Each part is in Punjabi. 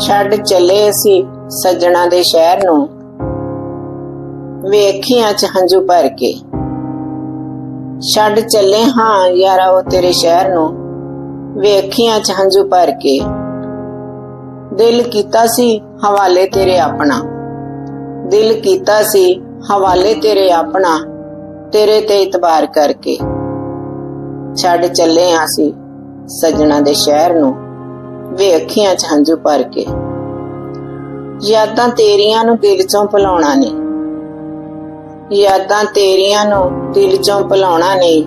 ਛੱਡ ਚੱਲੇ ਅਸੀਂ ਸੱਜਣਾ ਦੇ ਸ਼ਹਿਰ ਨੂੰ। ਵੇਖੀਆਂ ਚ ਹੰਝੂ ਭਰ ਕੇ। ਛੱਡ ਚੱਲੇ ਹਾਂ ਯਾਰਾ ਉਹ ਤੇਰੇ ਸ਼ਹਿਰ ਨੂੰ। ਵੇਖੀਆਂ ਚ ਹੰਝੂ ਭਰ ਕੇ। ਦਿਲ ਕੀਤਾ ਸੀ ਹਵਾਲੇ ਤੇਰੇ ਆਪਣਾ। ਦਿਲ ਕੀਤਾ ਸੀ ਹਵਾਲੇ ਤੇਰੇ ਆਪਣਾ, ਤੇਰੇ ਤੇ ਇਤਬਾਰ ਕਰਕੇ। ਛੱਡ ਚੱਲੇ ਹਾਂ ਅਸੀਂ ਸੱਜਣਾ ਦੇ ਸ਼ਹਿਰ ਨੂੰ। ਵੇ ਅੱਖੀਆਂ 'ਚ ਹੰਝੂ ਭਰ ਕੇ। ਯਾਦਾਂ ਤੇਰੀਆਂ ਨੂੰ ਦਿਲ 'ਚੋਂ ਭੁਲਾਉਣਾ ਨਹੀਂ। ਯਾਦਾਂ ਤੇਰੀਆਂ ਨੂੰ ਦਿਲ 'ਚੋਂ ਭੁਲਾਉਣਾ ਨਹੀਂ।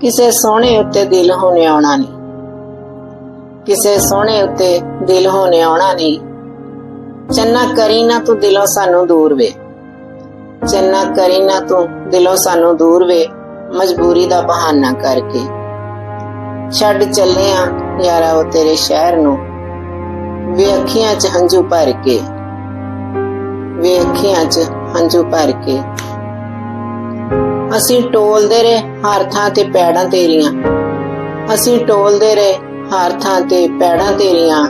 ਕਿਸੇ ਸੋਹਣੇ ਉੱਤੇ ਦਿਲ ਹੋਣੇ ਆਉਣਾ ਨਹੀਂ। ਕਿਸੇ ਸੋਹਣੇ ਉੱਤੇ ਦਿਲ ਹੋਣੇ ਆਉਣਾ ਨਹੀਂ। ਚੰਨਾ ਕਰੀ ਨਾ ਤੂੰ ਦਿਲੋਂ ਸਾਨੂੰ ਦੂਰ ਵੇ। ਚੰਨਾ ਕਰੀ ਨਾ ਤੂੰ ਦਿਲੋਂ ਸਾਨੂੰ ਦੂਰ ਵੇ। ਮਜਬੂਰੀ ਦਾ ਬਹਾਨਾ ਕਰਕੇ। ਛੱਡ ਚੱਲੇ ਆ ਯਾਰਾ ਉਹ ਤੇਰੇ ਸ਼ਹਿਰ ਨੂੰ। ਵੇ ਅੱਖੀਆਂ 'ਚ ਹੰਝੂ ਭਰ ਕੇ। ਵੇ ਅੱਖੀਆਂ 'ਚ ਹੰਝੂ ਭਰ ਕੇ। ਅਸੀਂ ਟੋਲਦੇ ਰਹੇ ਹਰ ਥਾਂ ਤੇ ਪੈੜਾਂ ਤੇਰੀਆਂ। ਅਸੀਂ ਟੋਲਦੇ ਰਹੇ ਹਰ ਥਾਂ ਤੇ ਪੈੜਾਂ ਤੇਰੀਆਂ।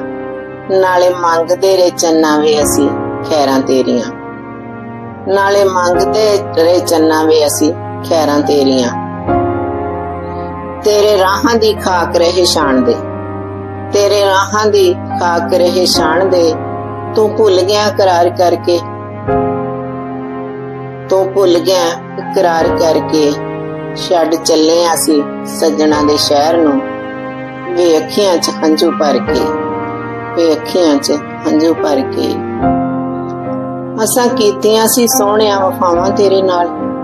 ਨਾਲੇ ਮੰਗਦੇ ਰਹੇ ਚੰਨਾ ਵੇ ਅਸੀਂ ਖੈਰਾਂ ਤੇਰੀਆਂ। ਨਾਲੇ ਮੰਗਦੇ ਰਹੇ ਚੰਨਾ ਵੇ ਅਸੀਂ ਖੈਰਾਂ ਤੇਰੀਆਂ। ਤੇਰੇ ਰਾਹਾਂ ਦੀ ਖਾਕ ਰਹੇ ਸ਼ਾਨ ਦੇ। ਤੇਰੇ ਰਾਹਾਂ ਦੀ ਖਾਕ ਰਹੇ ਸ਼ਾਨ ਦੇ। ਤੂੰ ਭੁੱਲ ਗਿਆ ਇਕਰਾਰ ਕਰਕੇ। ਤੂੰ ਭੁੱਲ ਗਿਆ ਇਕਰਾਰ ਕਰਕੇ। ਛੱਡ ਚੱਲੇ ਅਸੀਂ ਸੱਜਣਾ ਦੇ ਸ਼ਹਿਰ ਨੂੰ। ਵੇ ਅੱਖੀਆਂ 'ਚ ਹੰਝੂ ਭਰ ਕੇ, ਵੇ ਅੱਖੀਆਂ 'ਚ ਹੰਝੂ ਭਰ ਕੇ। ਅਸਾਂ ਕੀਤੀਆਂ ਸੀ ਸੋਹਣਿਆ ਵਫਾਵਾਂ ਤੇਰੇ ਨਾਲ।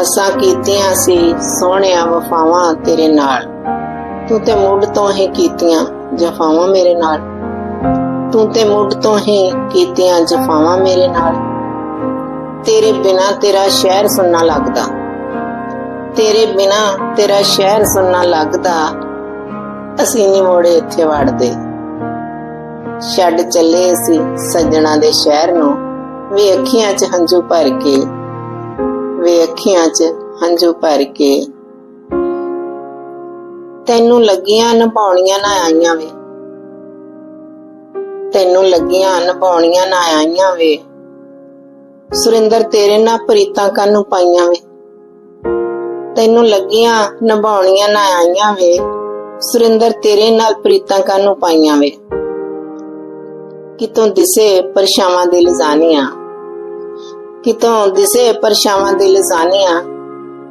ਅਸਾਂ ਕੀਤੀਆਂ ਸੀ, ਸੋਹਣਿਆ ਵਫਾਵਾਂ ਤੇਰੇ ਨਾਲ। ਤੂੰ ਤੇ ਮੁੱਢ ਤੋਂ ਹੀ ਕੀਤੀਆਂ ਜਫਾਵਾਂ ਮੇਰੇ ਨਾਲ। ਤੂੰ ਤੇ ਮੁੱਢ ਤੋਂ ਹੀ ਕੀਤੀਆਂ ਜਫਾਵਾਂ ਮੇਰੇ ਨਾਲ। ਤੇਰੇ ਬਿਨਾ ਤੇਰਾ ਸ਼ਹਿਰ ਸੁੰਨਾ ਲੱਗਦਾ। ਤੇਰੇ ਬਿਨਾ ਤੇਰਾ ਸ਼ਹਿਰ ਸੁੰਨਾ ਲੱਗਦਾ। ਅਸੀਂ ਨਹੀਂ ਮੋੜੇ ਇੱਥੇ ਵੜਦੇ। ਛੱਡ ਚੱਲੇ ਅਸੀਂ ਸੱਜਣਾ ਦੇ ਸ਼ਹਿਰ ਨੂੰ। ਵੇਖੀਆਂ 'ਚ ਹੰਝੂ ਭਰ ਕੇ ਵੇ ਅੱਖੀਆਂ 'ਚ, ਹੰਝੂ ਭਰ ਕੇ। ਤੈਨੂੰ ਲੱਗੀਆਂ ਨਿਭਾਉਣੀਆਂ ਨਾ ਆਈਆਂ ਵੇ। ਤੈਨੂੰ ਲੱਗੀਆਂ ਨਿਭਾਉਣੀਆਂ ਨਾ ਆਈਆਂ ਵੇ। ਸੁਰਿੰਦਰ, ਤੇਰੇ ਨਾਲ ਪ੍ਰੀਤਾਂ ਕਾਨੂੰ ਪਾਈਆਂ ਵੇ। ਤੈਨੂੰ ਲੱਗੀਆਂ ਨਿਭਾਉਣੀਆਂ ਨਾ ਆਈਆਂ ਵੇ। ਸੁਰਿੰਦਰ, ਤੇਰੇ ਨਾਲ ਪ੍ਰੀਤਾਂ ਕਾਨੂੰ ਪਾਈਆਂ ਵੇ। ਕਿਤੋਂ ਦਿਸੇ ਪਰਛਾਵਾਂ ਦੇ ਲਜ਼ਾਨੀਆਂ। ਕਿਤੋਂ ਦਿਸੇ ਪਰਛਾਵਾਂ ਦੇ ਲਜ਼ਾਨੀਆਂ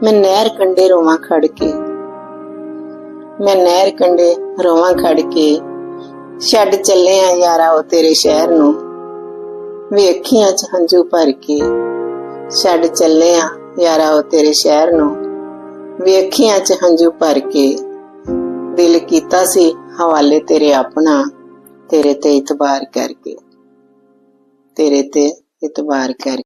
ਮੈਂ ਨਹਿਰ ਕੰਡੇ ਰੋਵਾਂ ਖੜ ਕੇ। ਮੈਂ ਨਹਿਰ ਕੰਡੇ ਰੋਵਾਂ ਖੜ ਕੇ। ਛੱਡ ਚੱਲੇ ਆ ਯਾਰਾ ਉਹ ਤੇਰੇ ਸ਼ਹਿਰ ਨੂੰ। ਵੇ ਅੱਖੀਆਂ 'ਚ ਹੰਝੂ ਭਰ ਕੇ। ਛੱਡ ਚੱਲੇ ਆ ਯਾਰਾ ਉਹ ਤੇਰੇ ਸ਼ਹਿਰ ਨੂੰ। ਵੇ ਅੱਖੀਆਂ 'ਚ ਹੰਝੂ ਭਰ ਕੇ। ਦਿਲ ਕੀਤਾ ਸੀ ਹਵਾਲੇ ਤੇਰੇ ਆਪਣਾ, ਤੇਰੇ ਤੇ ਇਤਬਾਰ ਕਰਕੇ। ਤੇਰੇ ਤੇ ਇਤਬਾਰ ਕਰਕੇ।